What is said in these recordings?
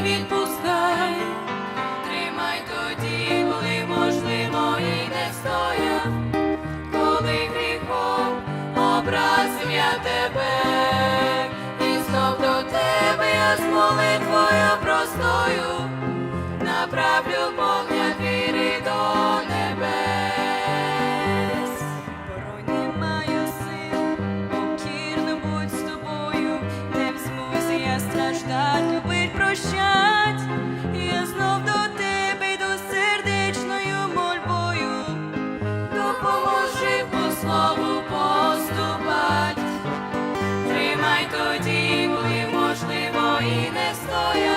не відпускай, тримай тоді, коли можливо не стояв, коли гріхом образив я тебе, і знов я з молитвою простою, направлю погляд віри до небес. Порой не сил, покірно будь з тобою, не в я страждати прощать. Я знов до тебе йду сердечною мольбою. Допоможи по слову поступать, тримай тоді, коли можливо і не стояв,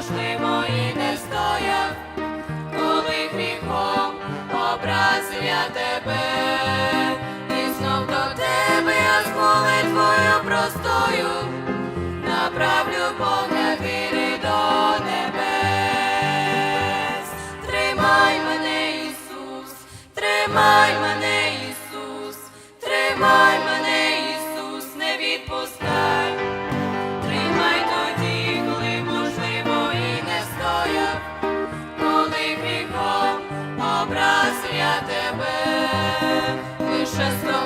можливо і не стояв, коли гріхом образив я тебе, і знов до тебе я з молитвою простою направлю погляд віри до небес. Тримай мене, Ісус, тримай мене, тебе, лише